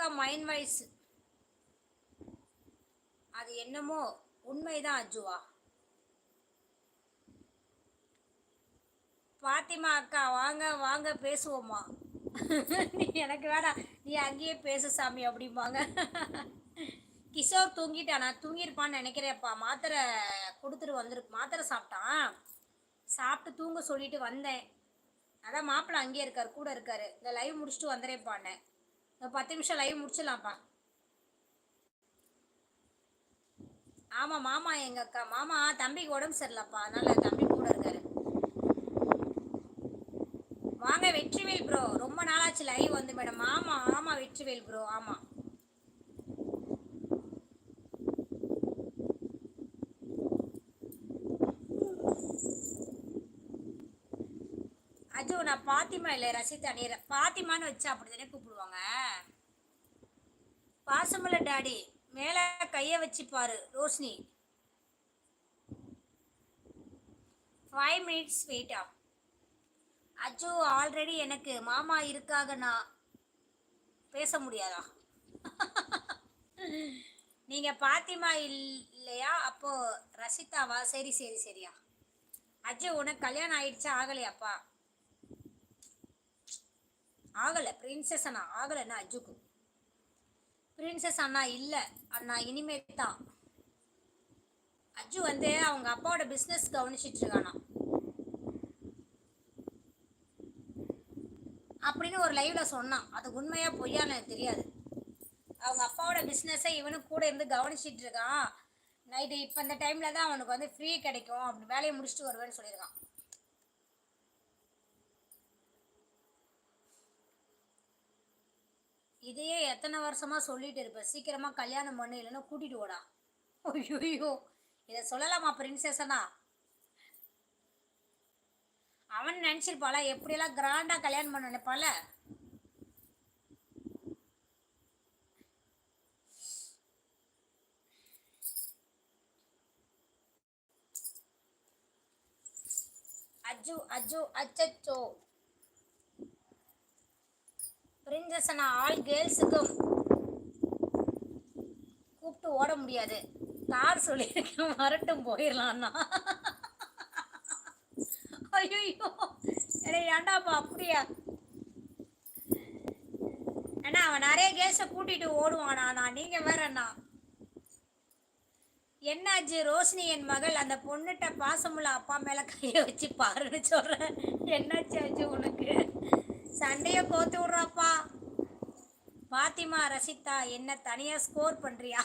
அக்கா mind voice அது என்னமோ உண்மைதான் அஜுவா. பாத்திமா அக்கா வாங்க வாங்க பேசுவோமா நீ எனக்கு வேணாம். நீ அங்கேயே பேசு சாமி அப்படிம்பாங்க. கிஷோர் தூங்கிட்டானா தூங்கியிருப்பான்னு நினைக்கிறேன்ப்பா. மாத்திரை கொடுத்துட்டு வந்துருக்கு மாத்திரை சாப்பிட்டான். சாப்பிட்டு தூங்க சொல்லிட்டு வந்தேன். அதான் மாப்பிள்ளை அங்கேயே இருக்கார் கூட இருக்காரு. இந்த லைவ் முடிச்சுட்டு வந்துடுறேன்ப்பாண்ணே பத்து நிமிஷம் லைவ் முடிச்சிடலாம்ப்பா. ஆமாம் மாமா எங்கள் அக்கா. மாமா தம்பிக்கு உடம்பு சரியில்லப்பா. அதனால் தம்பி கூட இருக்காரு. வாங்க வெற்றிவேல் ப்ரோ ரொம்ப நாளாச்சு லைவ் வந்து மேடம் ஆமா ஆமாம் வெற்றிவேல் ப்ரோ ஆமாம் அஜோ நான் பாத்திமா இல்லை ரசிதா நீர் பாத்திமான்னு வச்சா அப்படிதானே கூப்பிடுவாங்க? பாசமுள்ள டாடி மேல கைய வச்சு பாரு ரோஷினி. ஃபைவ் மினிட்ஸ் வெயிட்டா அச்சோ ஆல்ரெடி எனக்கு மாமா இருக்காக நான் பேச முடியாதா? நீங்க பாத்திமா இல்லையா? அப்போ ரசிதாவா? சரி சரி சரியா. அஜோ உனக்கு கல்யாணம் ஆயிடுச்சா? ஆகலையாப்பா. ஆகலை பிரின்சஸ் ஆகலைண்ணா அஜுக்கு. பிரின்சஸ் அண்ணா இல்லை. அண்ணா இனிமே தான். அஜு வந்து அவங்க அப்பாவோட பிஸ்னஸ் கவனிச்சிட்டு இருக்கானா அப்படின்னு ஒரு லைவ்ல சொன்னான். அது உண்மையா பொய்யான்னு எனக்கு தெரியாது. அவங்க அப்பாவோட பிஸ்னஸை இவனும் கூட இருந்து கவனிச்சிட்டு இருக்கான் நைட்டு இப்போ இந்த டைம்ல தான் அவனுக்கு வந்து ஃப்ரீ கிடைக்கும். அப்படி வேலையை முடிச்சுட்டு வருவேன்னு சொல்லியிருக்கான். இதையே எத்தனை வருஷமா சொல்லிட்டு இருப்பேன் சீக்கிரமா கல்யாணம் பண்ணு இல்லைன்னா கூட்டிட்டு ஓடா ஐயோ இதை சொல்லலாமா பிரின்சஸனா அவன் நினச்சிருப்பாள எப்படியெல்லாம் கிராண்டாக கல்யாணம் பண்ண நினைப்பால அஜு அஜு அச்சச்சோ. நான் ஆல் கேர்ள்ஸுக்கும் கூப்பிட்டு ஓட முடியாது. கார் சொல்லியிருக்கேன் வரட்டும் போயிடலாம்னா ஐயோ அடே ஏண்டாப்பா அப்படியா? அண்ணா அவன் நிறைய கேஸை கூட்டிட்டு ஓடுவானா நான் நீங்க வேற அண்ணா. என்னாச்சு ரோஷினி என் மகள் அந்த பொண்ணுகிட்ட பாசமுள்ள அப்பா மேலே கையை வச்சு பாருன்னு சொல்றேன். என்னாச்சு ஆச்சு உனக்கு? சண்டையை கோத்து விட்றாப்பா. பாத்திமா ரசிதா என்ன தனியா ஸ்கோர் பண்றியா?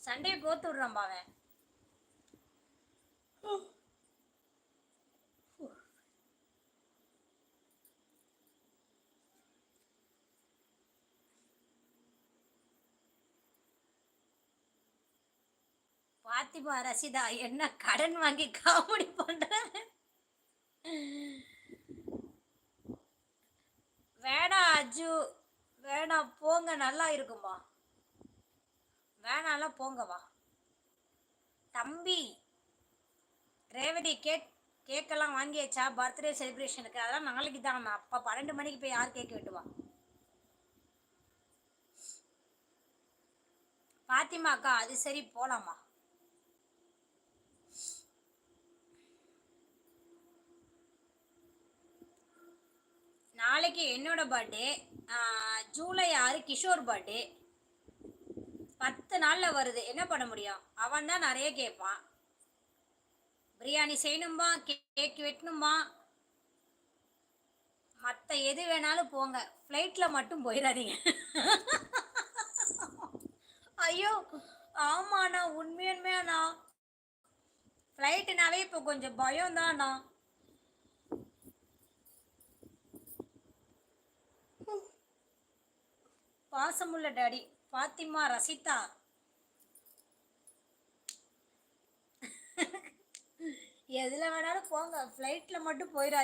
சண்டையை கோத்து விடுறான் அவன். பாத்திமா ரசிதா என்ன கடன் வாங்கி காமெடி பண்ற? வேணாம் அஜு வேணாம் போங்க நல்லா இருக்குமா? வேணாம்லாம் போங்கவா தம்பி ரேவதி கேக் கேக்கெல்லாம் வாங்கியாச்சா? பர்த்டே செலிப்ரேஷனுக்கு. அதெல்லாம் நாளைக்கு தான் அப்போ பன்னெண்டு மணிக்கு போய் யார் கேக் வெட்டுவா? பாத்திமா அக்கா அது சரி போலாமா நாளைக்கு என்னோட பர்த்டே ஜூலை ஆறு கிஷோர் பர்த்டே பத்து நாளில் வருது. என்ன பண்ண முடியும்? அவன் தான் நிறைய கேட்பான். பிரியாணி செய்யணுமா கேக் வெட்டணுமா மற்ற எது வேணாலும் போங்க. ஃப்ளைட்டில் மட்டும் போயிடாதீங்க. ஐயோ ஆமாண்ணா உண்மையுண்மையாண்ணா. ஃப்ளைட்டுனாவே இப்போ கொஞ்சம் பயம் பாசமுள்ள டாடி. பாத்திமா ரசிதா. எதில் வேணாலும் போங்க. ஃப்ளைட்டில் மட்டும் போயிடாது